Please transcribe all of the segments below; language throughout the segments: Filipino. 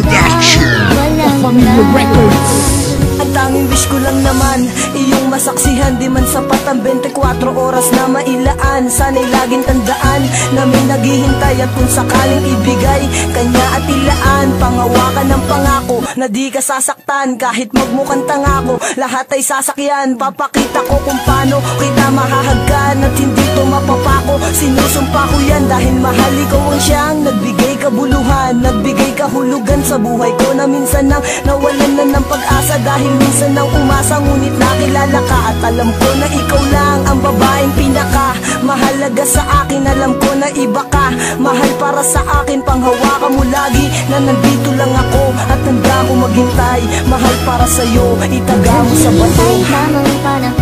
Mamahalin Walang iba Ang tanging wish ko lang naman Iyong masaksihan Di man sapat ang 24 oras na mailaan. Sana'y laging tandaan Na may naghihintay At kung sakaling ibigay Kanya at ilaan. Pangawakan ng pangako Na di ka sasaktan Kahit magmukhang tangako Lahat ay sasakyan. Papakita ko kung paano Kita mahahagkan At hindi to mapapako Sinusumpa ko yan Dahil mahal ikaw ang siyang Nagbigay kabuluhan Nagbigay kahulugan sa buhay ko Na minsan nang nawalan na ng pag-asa Dahil minsan nang umasa Ngunit nakilala ka At alam ko na ikaw lang Ang babaeng pinaka Mahalaga sa akin. Alam ko na iba ka Mahal para sa akin Panghawakan mo lagi Na nandito lang ako At handa ko maghintay. Mahal para sa'yo Itaga mo sa bato. Tamang panahon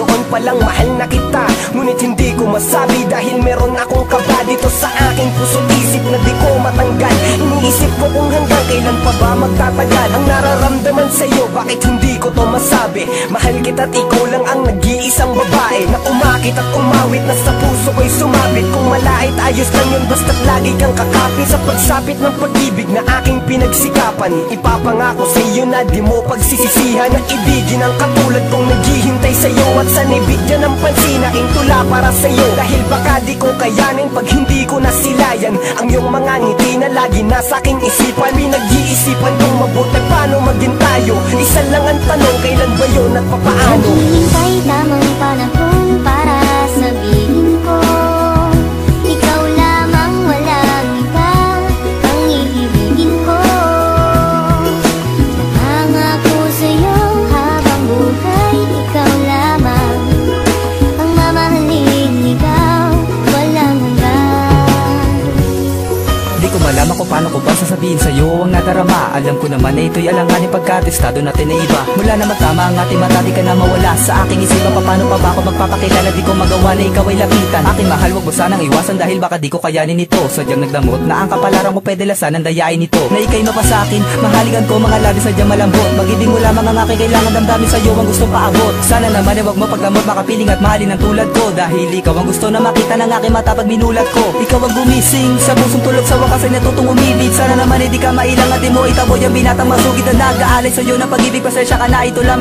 noon palang mahal na kita. Ngunit hindi ko masabi dahil meron akong kaba Dito sa aking puso isip na di ko matanggal. Iniisip ko kung hanggang kailan pa ba magtatagal. Ang nararamdaman sa'yo bakit hindi ko to masabi? Mahal kita't ikaw lang ang nag-iisang babae Na umakit at umawit na sa puso ko'y sumabit. Kung malait ayos lang yun basta't lagi kang kakapit. Sa pagsapit ng pag-ibig na aking pinagsikapan Ipapangako sa iyo na di mo pagsisisihan Na ibigin ang katulad kong naghihintay sa'yo. At sanibigyan ng pansin aking tula para sa'yo. Dahil baka di ko kayanin pag hindi ko nasilayan Ang iyong mga ngiti na lagi nasa aking isipan. Pinag-iisipan kong mabuti paano maging tayo. Isa lang ang tanong kailan ba yun at papaano paano ko ba sasabihin sa'yo? Ang nadarama Alam ko naman na ito'y alanganin pagkatestado natin na iba. Mula na magtama ang ating mata di ka na mawala Sa aking isipan. Pa paano pa ba ako magpapakilala? Di ko magawa na ikaw ay lapitan. Aking mahal wag mo sanang iwasan dahil baka di ko kayanin ito. Sadyang nagdamot na ang kapalaran mo pwede lasan ang dayain nito Na ikay mapa sa akin, mahaligan ko mga labi sadyang malambot. Mag-ibig mo lamang ang aking kailangan damdamin sa'yo ang gustong paabot. Sana naman ay wag mo pagdamot makapiling at mahalin ang tulad ko. Dahil ikaw ang gusto na makita ng aking mata pag minulat ko. Ikaw ang gumising sa pusong tulog sa wakas ay natutong umibig Sana naman hindi ka mailang at di mo itaboy ang binatang masugid na nag-aalay sa'yo ng pag-ibig. Pasensya ka na ito lamang